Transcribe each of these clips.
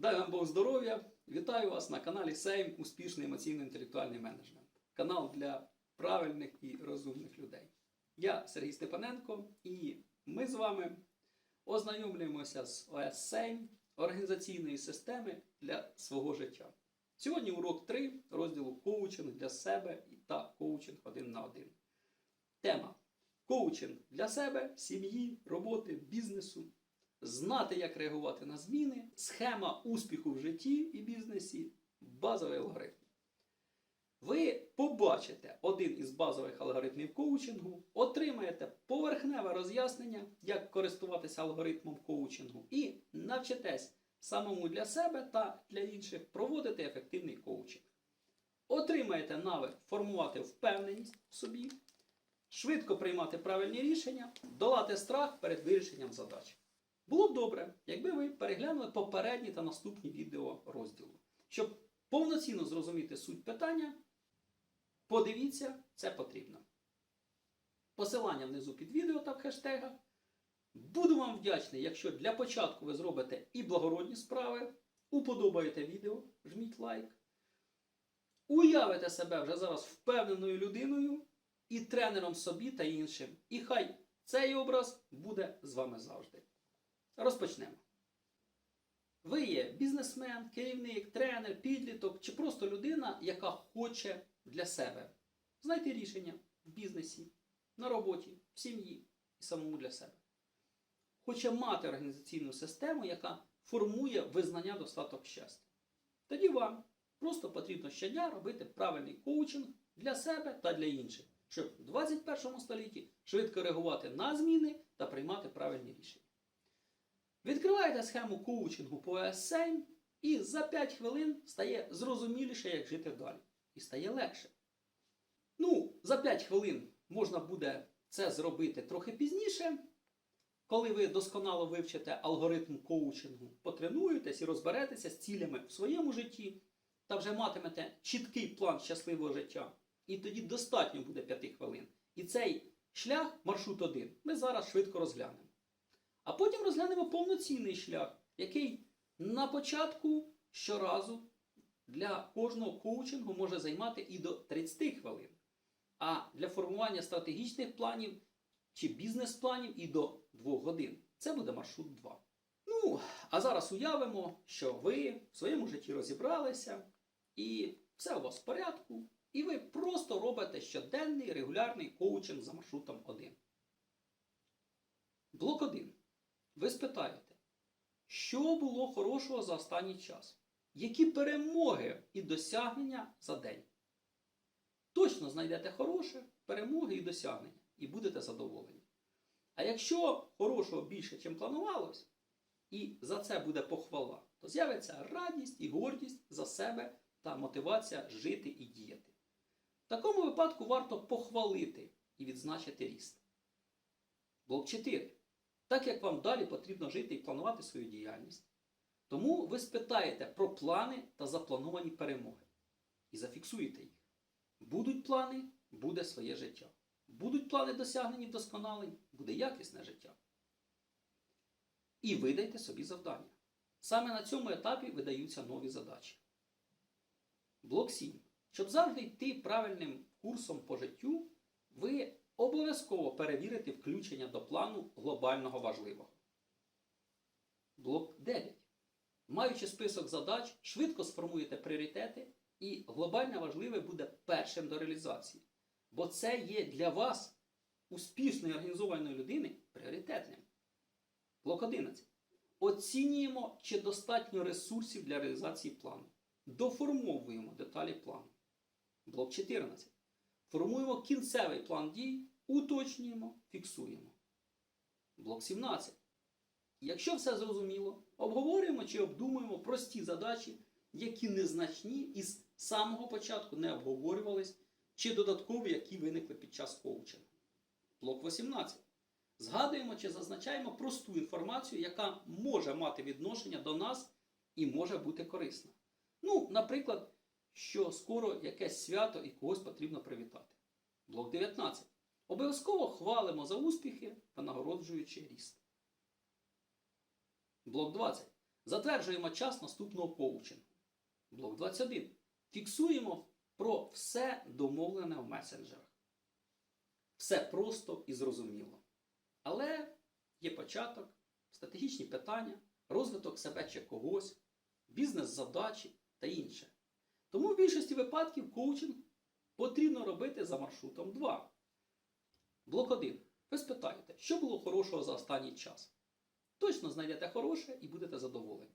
Дай вам Бог здоров'я! Вітаю вас на каналі Сейм Успішний емоційно-інтелектуальний менеджмент. Канал для правильних і розумних людей. Я Сергій Степаненко, і ми з вами ознайомлюємося з ОС Сейм організаційної системи для свого життя. Сьогодні урок 3 розділу коучинг для себе та коучинг один на один. Тема коучинг для себе, сім'ї, роботи, бізнесу. Знати, як реагувати на зміни, схема успіху в житті і бізнесі, базовий алгоритм. Ви побачите один із базових алгоритмів коучингу, отримаєте поверхневе роз'яснення, як користуватися алгоритмом коучингу, і навчитесь самому для себе та для інших проводити ефективний коучинг. Отримаєте навик формувати впевненість в собі, швидко приймати правильні рішення, долати страх перед вирішенням задач. Було б добре, якби ви переглянули попередні та наступні відео розділу. Щоб повноцінно зрозуміти суть питання, подивіться, це потрібно. Посилання внизу під відео та в хештегах. Буду вам вдячний, якщо для початку ви зробите і благородні справи, уподобаєте відео, жміть лайк, уявите себе вже зараз впевненою людиною і тренером собі та іншим. І хай цей образ буде з вами завжди. Розпочнемо. Ви є бізнесмен, керівник, тренер, підліток чи просто людина, яка хоче для себе знайти рішення в бізнесі, на роботі, в сім'ї і самому для себе. Хоче мати організаційну систему, яка формує визнання достаток щастя. Тоді вам просто потрібно щодня робити правильний коучинг для себе та для інших, щоб в 21 столітті швидко реагувати на зміни та приймати правильні рішення. Відкриваєте схему коучингу по ES7 і за 5 хвилин стає зрозуміліше, як жити далі. І стає легше. Ну, за 5 хвилин можна буде це зробити трохи пізніше, коли ви досконало вивчите алгоритм коучингу, потренуєтесь і розберетеся з цілями в своєму житті та вже матимете чіткий план щасливого життя. І тоді достатньо буде 5 хвилин. І цей шлях, маршрут 1, ми зараз швидко розглянемо. А потім розглянемо повноцінний шлях, який на початку щоразу для кожного коучингу може займати і до 30 хвилин. А для формування стратегічних планів чи бізнес-планів і до 2 годин. Це буде маршрут 2. Ну, а зараз уявимо, що ви в своєму житті розібралися, і все у вас в порядку, і ви просто робите щоденний регулярний коучинг за маршрутом 1. Блок 1. Ви спитаєте, що було хорошого за останній час? Які перемоги і досягнення за день? Точно знайдете хороше, перемоги і досягнення, і будете задоволені. А якщо хорошого більше, ніж планувалось, і за це буде похвала, то з'явиться радість і гордість за себе та мотивація жити і діяти. В такому випадку варто похвалити і відзначити ріст. Блок 4 так як вам далі потрібно жити і планувати свою діяльність. Тому ви спитаєте про плани та заплановані перемоги. І зафіксуєте їх. Будуть плани, буде своє життя. Будуть плани досягнені вдосконалень, буде якісне життя. І видайте собі завдання. Саме на цьому етапі видаються нові задачі. Блок 7. Щоб завжди йти правильним курсом по життю, ви обов'язково перевірити включення до плану глобального важливого. Блок 9. Маючи список задач, швидко сформуєте пріоритети, і глобально важливе буде першим до реалізації. Бо це є для вас, успішної організованої людини, пріоритетним. Блок 11. Оцінюємо, чи достатньо ресурсів для реалізації плану. Доформовуємо деталі плану. Блок 14. Формуємо кінцевий план дій, уточнюємо, фіксуємо. Блок 17. Якщо все зрозуміло, обговорюємо чи обдумуємо прості задачі, які незначні і з самого початку не обговорювались, чи додаткові, які виникли під час коучингу. Блок 18. Згадуємо чи зазначаємо просту інформацію, яка може мати відношення до нас і може бути корисна. Ну, наприклад, що скоро якесь свято і когось потрібно привітати. Блок 19. Обов'язково хвалимо за успіхи, винагороджуючи ріст. Блок 20. Затверджуємо час наступного коучингу. Блок 21. Фіксуємо про все домовлене в месенджерах. Все просто і зрозуміло. Але є початок, стратегічні питання, розвиток себе чи когось, бізнес-задачі та інше. Тому в більшості випадків коучинг потрібно робити за маршрутом 2. Блок 1. Ви спитаєте, що було хорошого за останній час? Точно знайдете хороше і будете задоволені.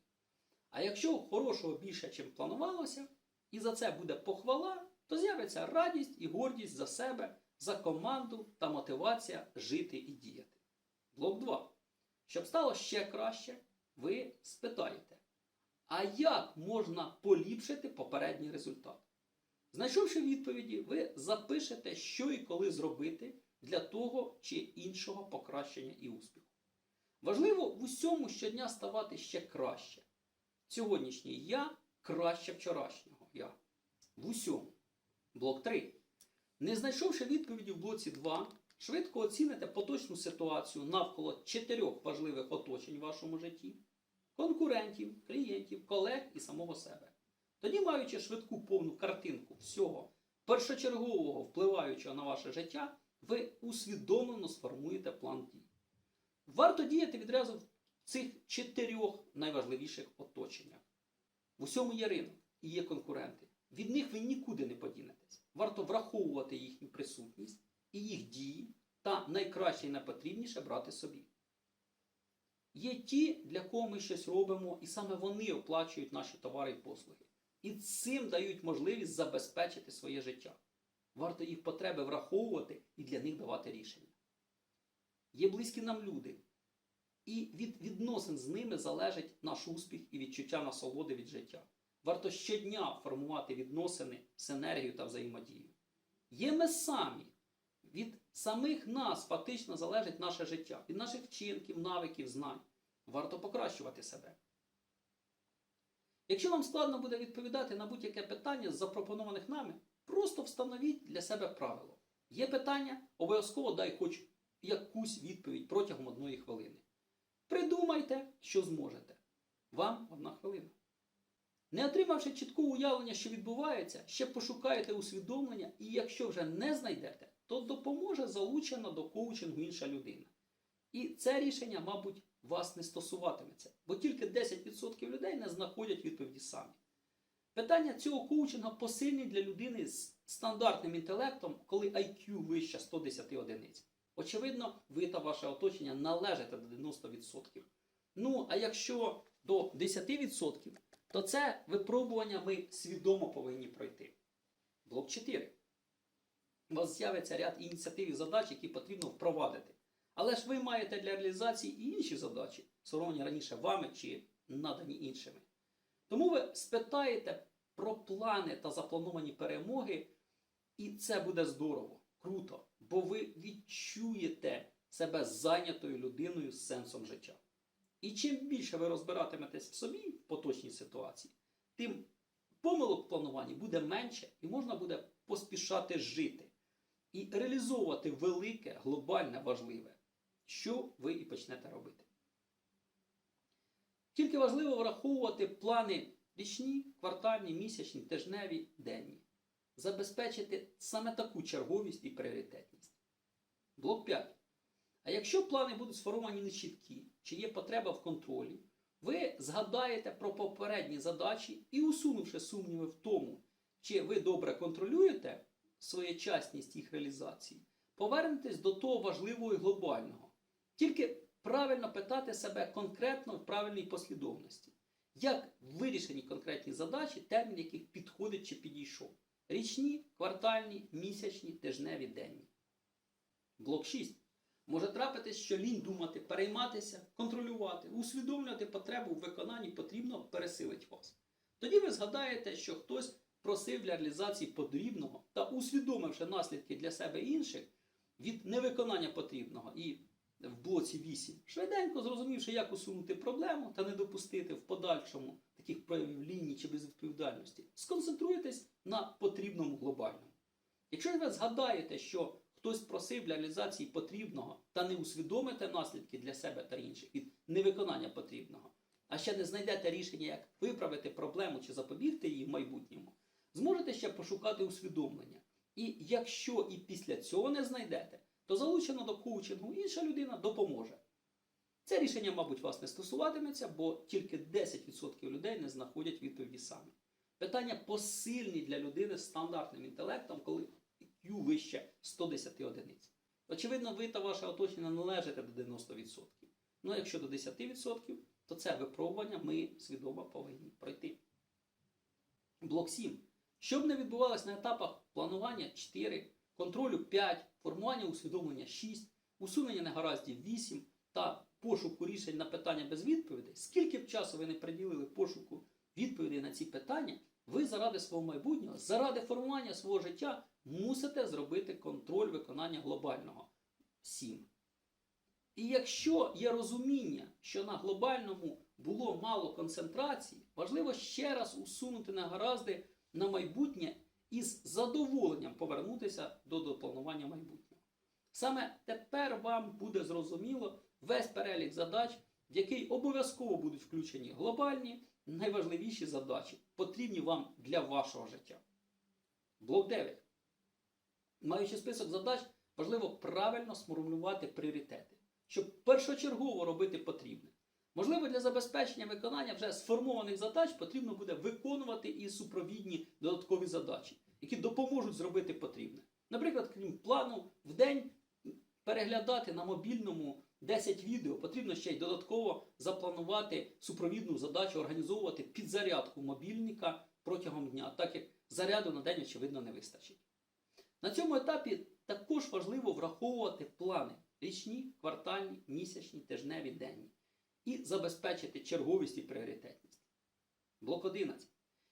А якщо хорошого більше, чим планувалося, і за це буде похвала, то з'явиться радість і гордість за себе, за команду та мотивація жити і діяти. Блок 2. Щоб стало ще краще, ви спитаєте, а як можна поліпшити попередній результат? Знайшовши відповіді, ви запишете, що і коли зробити для того чи іншого покращення і успіху. Важливо в усьому щодня ставати ще краще. Сьогоднішній я краще вчорашнього я. В усьому. Блок 3. Не знайшовши відповіді в блоці 2, швидко оціните поточну ситуацію навколо чотирьох важливих оточень в вашому житті: конкурентів, клієнтів, колег і самого себе. Тоді, маючи швидку повну картинку всього першочергового впливаючого на ваше життя, ви усвідомлено сформуєте план дій. Варто діяти відразу в цих чотирьох найважливіших оточеннях. В усьому є ринок і є конкуренти. Від них ви нікуди не подінетесь. Варто враховувати їхню присутність і їх дії, та найкраще і найпотрібніше брати собі. Є ті, для кого ми щось робимо, і саме вони оплачують наші товари і послуги. І цим дають можливість забезпечити своє життя. Варто їх потреби враховувати і для них давати рішення. Є близькі нам люди, і від відносин з ними залежить наш успіх і відчуття насолоди від життя. Варто щодня формувати відносини, синергію та взаємодію. Є ми самі. Від самих нас фактично залежить наше життя, від наших вчинків, навиків, знань. Варто покращувати себе. Якщо вам складно буде відповідати на будь-яке питання з запропонованих нами, просто встановіть для себе правило. Є питання, обов'язково дай хоч якусь відповідь протягом одної хвилини. Придумайте, що зможете. Вам одна хвилина. Не отримавши чіткого уявлення, що відбувається, ще пошукаєте усвідомлення, і якщо вже не знайдете, то допоможе залучена до коучингу інша людина. І це рішення, мабуть, вас не стосуватиметься, бо тільки 10% людей не знаходять відповіді самі. Питання цього коучинга посильні для людини з стандартним інтелектом, коли IQ вище 110 одиниць. Очевидно, ви та ваше оточення належите до 90%. Ну, а якщо до 10%, то це випробування ми свідомо повинні пройти. Блок 4. У вас з'явиться ряд ініціатив і задач, які потрібно впровадити. Але ж ви маєте для реалізації і інші задачі, сформовані раніше вами чи надані іншими. Тому ви спитаєте про плани та заплановані перемоги, і це буде здорово, круто, бо ви відчуєте себе зайнятою людиною з сенсом життя. І чим більше ви розбиратиметесь в собі в поточній ситуації, тим помилок в плануванні буде менше і можна буде поспішати жити і реалізовувати велике, глобальне, важливе, що ви і почнете робити. Тільки важливо враховувати плани річні, квартальні, місячні, тижневі, денні. Забезпечити саме таку черговість і пріоритетність. Блок 5. А якщо плани будуть сформовані нечіткі, чи є потреба в контролі, ви згадаєте про попередні задачі і, усунувши сумніви в тому, чи ви добре контролюєте своєчасність їх реалізації, повернетесь до того важливого і глобального. Тільки правильно питати себе конкретно в правильній послідовності. Як вирішені конкретні задачі, термін яких підходить чи підійшов? Річні, квартальні, місячні, тижневі, денні. Блок 6. Може трапитись, що лінь думати, перейматися, контролювати, усвідомлювати потребу в виконанні потрібно пересилить вас. Тоді ви згадаєте, що хтось просив для реалізації потрібного та усвідомивши наслідки для себе інших від невиконання потрібного і в блоці 8, швиденько зрозумівши, як усунути проблему та не допустити в подальшому таких проявів лінії чи безвідповідальності, сконцентруйтесь на потрібному глобальному. Якщо ви згадаєте, що хтось просив для реалізації потрібного та не усвідомите наслідки для себе та інших від невиконання потрібного, а ще не знайдете рішення, як виправити проблему чи запобігти її в майбутньому, зможете ще пошукати усвідомлення. І якщо і після цього не знайдете, то залучено до коучингу інша людина допоможе. Це рішення, мабуть, вас не стосуватиметься, бо тільки 10% людей не знаходять відповіді самі. Питання посильні для людини з стандартним інтелектом, коли IQ вище 110 одиниць. Очевидно, ви та ваше оточення належите до 90%. Ну якщо до 10%, то це випробування ми свідомо повинні пройти. Блок 7. Що б не відбувалось на етапах планування 4, контролю 5, формування усвідомлення 6, усунення негараздів 8 та пошуку рішень на питання без відповідей, скільки б часу ви не приділили пошуку відповідей на ці питання, ви заради свого майбутнього, заради формування свого життя мусите зробити контроль виконання глобального 7. І якщо є розуміння, що на глобальному було мало концентрації, важливо ще раз усунути негаразди на майбутнє і з задоволенням повернутися до допланування майбутнього. Саме тепер вам буде зрозуміло весь перелік задач, в який обов'язково будуть включені глобальні, найважливіші задачі, потрібні вам для вашого життя. Блок 9. Маючи список задач, важливо правильно сформулювати пріоритети, щоб першочергово робити потрібне. Можливо, для забезпечення виконання вже сформованих задач потрібно буде виконувати і супровідні додаткові задачі, які допоможуть зробити потрібне. Наприклад, крім плану, в день переглядати на мобільному 10 відео, потрібно ще й додатково запланувати супровідну задачу, організовувати підзарядку мобільника протягом дня, так як заряду на день, очевидно, не вистачить. На цьому етапі також важливо враховувати плани річні, квартальні, місячні, тижневі, денні і забезпечити черговість і пріоритетність. Блок 11.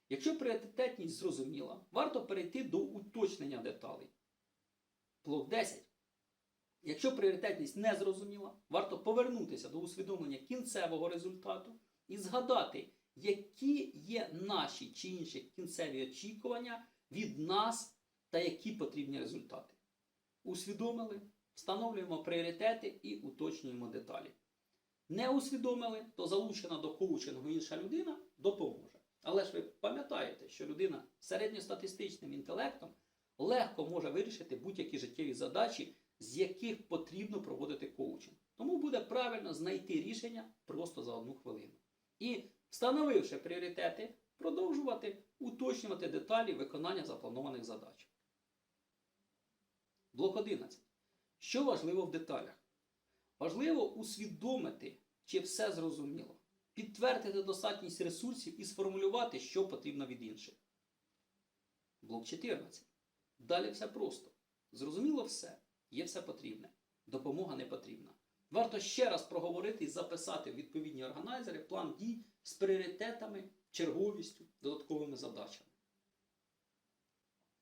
Якщо пріоритетність зрозуміла, варто перейти до уточнення деталей. Блок 10. Якщо пріоритетність не зрозуміла, варто повернутися до усвідомлення кінцевого результату і згадати, які є наші чи інші кінцеві очікування від нас та які потрібні результати. Усвідомили, встановлюємо пріоритети і уточнюємо деталі. Не усвідомили, то залучена до коучингу інша людина допоможе. Але ж ви пам'ятаєте, що людина з середньостатистичним інтелектом легко може вирішити будь-які життєві задачі, з яких потрібно проводити коучинг. Тому буде правильно знайти рішення просто за одну хвилину. І, встановивши пріоритети, продовжувати уточнювати деталі виконання запланованих задач. Блок 11. Що важливо в деталях? Важливо усвідомити, чи все зрозуміло, підтвердити достатність ресурсів і сформулювати, що потрібно від інших. Блок 14. Далі все просто. Зрозуміло все, є все потрібне. Допомога не потрібна. Варто ще раз проговорити і записати в відповідні органайзери план дій з пріоритетами, черговістю, додатковими задачами.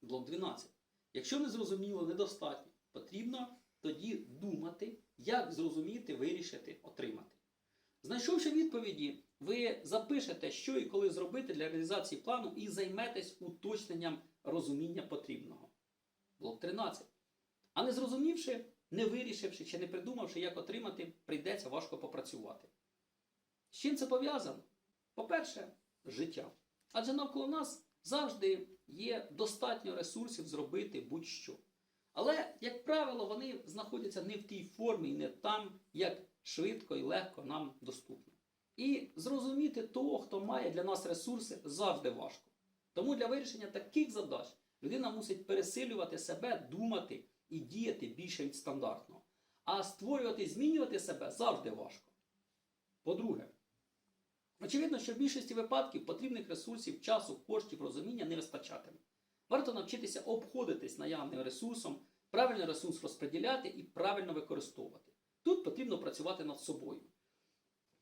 Блок 12. Якщо не зрозуміло, недостатньо, потрібно тоді думати, як зрозуміти, вирішити, отримати. Знайшовши відповіді, ви запишете, що і коли зробити для реалізації плану і займетесь уточненням розуміння потрібного. Блок 13. А не зрозумівши, не вирішивши чи не придумавши, як отримати, прийдеться важко попрацювати. З чим це пов'язано? По-перше, життя. Адже навколо нас завжди є достатньо ресурсів зробити будь-що. Але, як правило, вони знаходяться не в тій формі і не там, як швидко і легко нам доступно. І зрозуміти того, хто має для нас ресурси, завжди важко. Тому для вирішення таких задач людина мусить пересилювати себе, думати і діяти більше від стандартного. А створювати і змінювати себе завжди важко. По-друге, очевидно, що в більшості випадків потрібних ресурсів, часу, коштів, розуміння не вистачатиме. Варто навчитися обходитись наявним ресурсом, правильно ресурс розподіляти і правильно використовувати. Тут потрібно працювати над собою.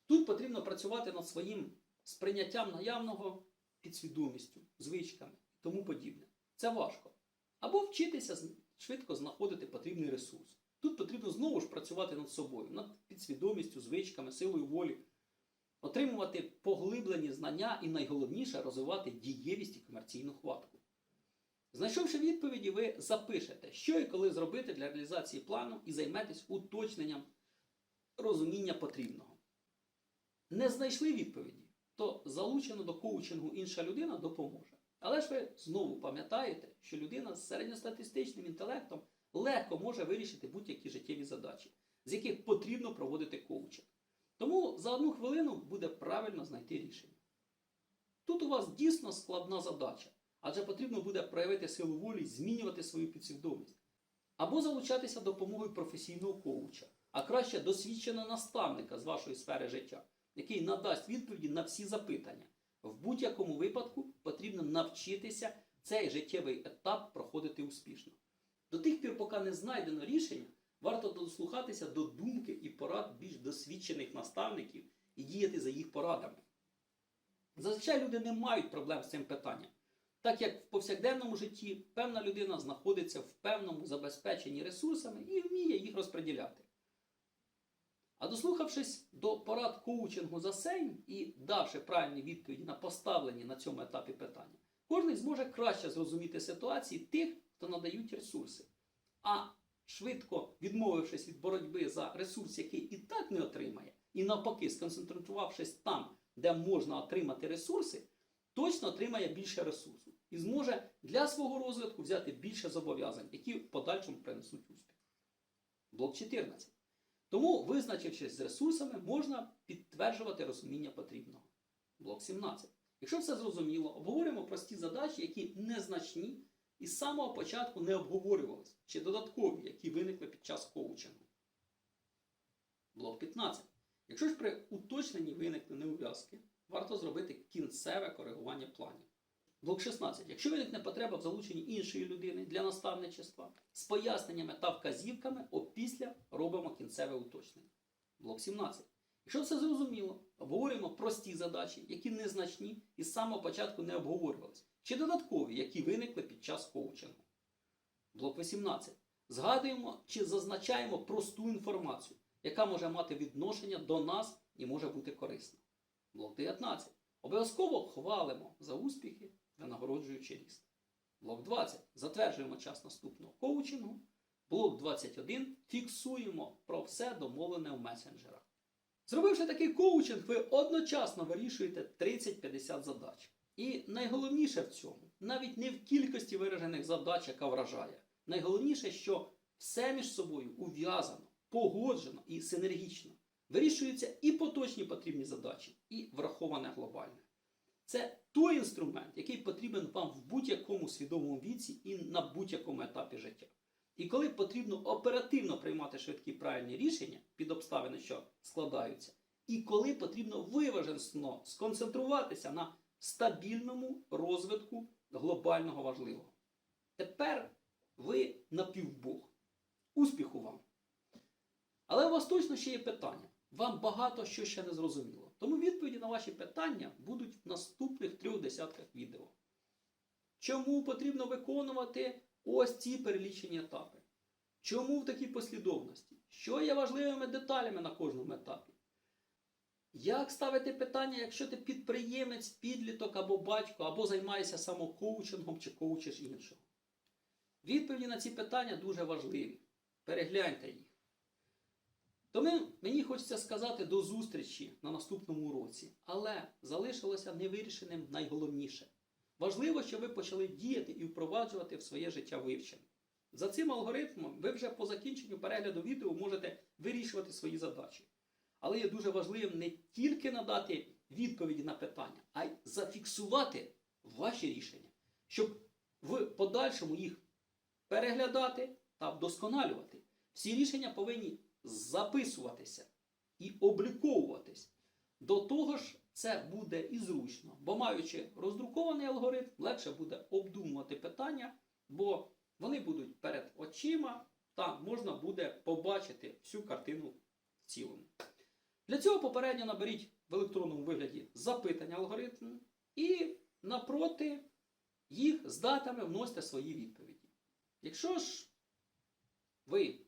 Тут потрібно працювати над своїм сприйняттям наявного підсвідомістю, звичками і тому подібне. Це важко. Або вчитися швидко знаходити потрібний ресурс. Тут потрібно знову ж працювати над собою, над підсвідомістю, звичками, силою волі, отримувати поглиблені знання і найголовніше розвивати дієвість і комерційну хватку. Знайшовши відповіді, ви запишете, що і коли зробити для реалізації плану і займетесь уточненням розуміння потрібного. не знайшли відповіді, то залучено до коучингу інша людина допоможе. Але ж ви знову пам'ятаєте, що людина з середньостатистичним інтелектом легко може вирішити будь-які життєві задачі, з яких потрібно проводити коучинг. Тому за одну хвилину буде правильно знайти рішення. Тут у вас дійсно складна задача, адже потрібно буде проявити силу волі, змінювати свою підсвідомість. Або залучатися допомогою професійного коуча, а краще досвідченого наставника з вашої сфери життя, який надасть відповіді на всі запитання. В будь-якому випадку потрібно навчитися цей життєвий етап проходити успішно. До тих пір, поки не знайдено рішення, варто дослухатися до думки і порад більш досвідчених наставників і діяти за їх порадами. Зазвичай люди не мають проблем з цим питанням, так як в повсякденному житті певна людина знаходиться в певному забезпеченні ресурсами і вміє їх розподіляти. А дослухавшись до порад коучингу за сейм і давши правильні відповіді на поставлені на цьому етапі питання, кожен зможе краще зрозуміти ситуації тих, хто надають ресурси. А швидко відмовившись від боротьби за ресурс, який і так не отримає, і навпаки, сконцентрувавшись там, де можна отримати ресурси, точно отримає більше ресурсу і зможе для свого розвитку взяти більше зобов'язань, які в подальшому принесуть успіх. Блок 14. Тому, визначившись з ресурсами, можна підтверджувати розуміння потрібного. Блок 17. Якщо все зрозуміло, обговорюємо прості задачі, які незначні і з самого початку не обговорювалися, чи додаткові, які виникли під час коучингу. Блок 15. Якщо ж при уточненні виникли неув'язки, варто зробити кінцеве коригування планів. Блок 16. Якщо виникне потреба в залученні іншої людини для наставничества з поясненнями та вказівками, опісля робимо кінцеве уточнення. Блок 17. Якщо все зрозуміло, обговорюємо прості задачі, які незначні і з самого початку не обговорювалися, чи додаткові, які виникли під час коучингу. Блок 18. Згадуємо чи зазначаємо просту інформацію, яка може мати відношення до нас і може бути корисна. Блок 19. Обов'язково хвалимо за успіхи, винагороджуючи ріст. Блок 20. Затверджуємо час наступного коучингу. Блок 21. Фіксуємо про все домовлене в месенджерах. Зробивши такий коучинг, ви одночасно вирішуєте 30-50 задач. І найголовніше в цьому, навіть не в кількості виражених задач, яка вражає. Найголовніше, що все між собою ув'язано, погоджено і синергічно. Вирішуються і поточні потрібні задачі, і враховане глобальне. Це той інструмент, який потрібен вам в будь-якому свідомому віці і на будь-якому етапі життя. І коли потрібно оперативно приймати швидкі правильні рішення під обставини, що складаються, і коли потрібно виважено сконцентруватися на стабільному розвитку глобального важливого. Тепер ви напівбог. Успіху вам! Але у вас точно ще є питання. Вам багато що ще не зрозуміло. Тому відповіді на ваші питання будуть в наступних трьох десятках відео. Чому потрібно виконувати ось ці перелічені етапи? Чому в такій послідовності? Що є важливими деталями на кожному етапі? Як ставити питання, якщо ти підприємець, підліток або батько, або займаєшся самокоучингом чи коучиш іншого? Відповіді на ці питання дуже важливі. Перегляньте їх. Тому мені хочеться сказати до зустрічі на наступному уроці, але залишилося невирішеним найголовніше. Важливо, щоб ви почали діяти і впроваджувати в своє життя вивчення. За цим алгоритмом ви вже по закінченню перегляду відео можете вирішувати свої задачі. Але є дуже важливим не тільки надати відповіді на питання, а й зафіксувати ваші рішення, щоб в подальшому їх переглядати та вдосконалювати. Всі рішення повинні записуватися і обліковуватись. До того ж, це буде і зручно, бо маючи роздрукований алгоритм, легше буде обдумувати питання, бо вони будуть перед очима та можна буде побачити всю картину в цілому. Для цього попередньо наберіть в електронному вигляді запитання алгоритму і напроти їх з датами вносите свої відповіді. Якщо ж ви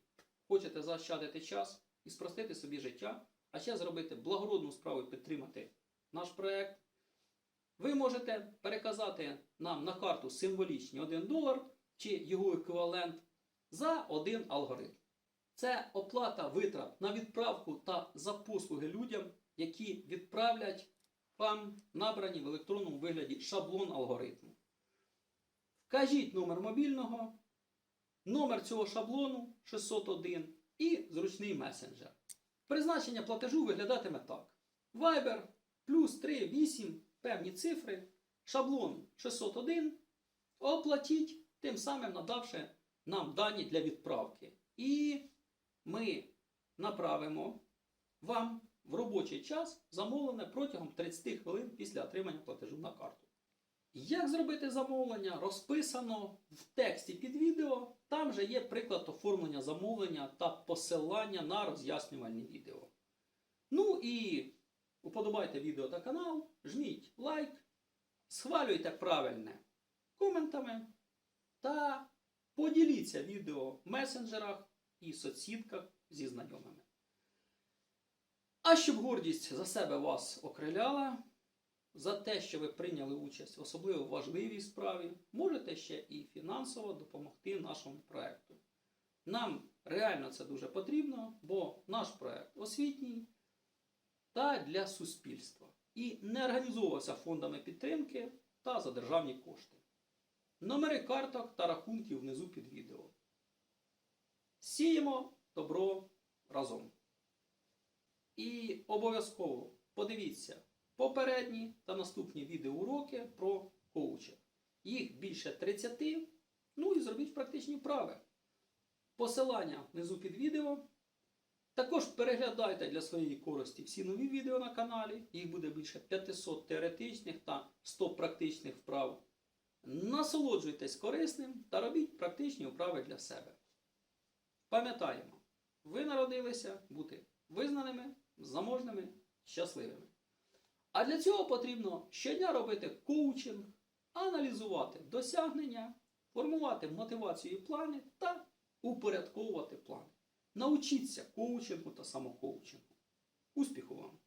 хочете заощадити час і спростити собі життя, а ще зробити благородну справу і підтримати наш проект, ви можете переказати нам на карту символічні 1 долар чи його еквівалент за один алгоритм. Це оплата витрат на відправку та за послуги людям, які відправлять вам набрані в електронному вигляді шаблон алгоритму. Вкажіть номер мобільного, номер цього шаблону 601 і зручний месенджер. Призначення платежу виглядатиме так: Viber плюс 3, 8, певні цифри, шаблон 601. Оплатіть, тим самим надавши нам дані для відправки. І ми направимо вам в робочий час замовлене протягом 30 хвилин після отримання платежу на карту. Як зробити замовлення, розписано в тексті під відео. Там же є приклад оформлення замовлення та посилання на роз'яснювальні відео. Ну і уподобайте відео та канал, жміть лайк, схвалюйте правильне коментами та поділіться відео в месенджерах і соцсітках зі знайомими. А щоб гордість за себе вас окриляла, за те, що ви прийняли участь в особливо важливій справі, можете ще і фінансово допомогти нашому проекту. Нам реально це дуже потрібно, бо наш проект освітній та для суспільства і не організовувався фондами підтримки та за державні кошти. Номери карток та рахунків внизу під відео. Сіємо добро разом. І обов'язково подивіться попередні та наступні відеоуроки про коучинг. Їх більше 30. Ну і зробіть практичні вправи. Посилання внизу під відео. Також переглядайте для своєї користі всі нові відео на каналі. Їх буде більше 500 теоретичних та 100 практичних вправ. Насолоджуйтесь корисним та робіть практичні вправи для себе. Пам'ятаємо, ви народилися бути визнаними, заможними, щасливими. А для цього потрібно щодня робити коучинг, аналізувати досягнення, формувати мотивацію і плани та упорядковувати плани. Научіться коучингу та самокоучингу. Успіху вам!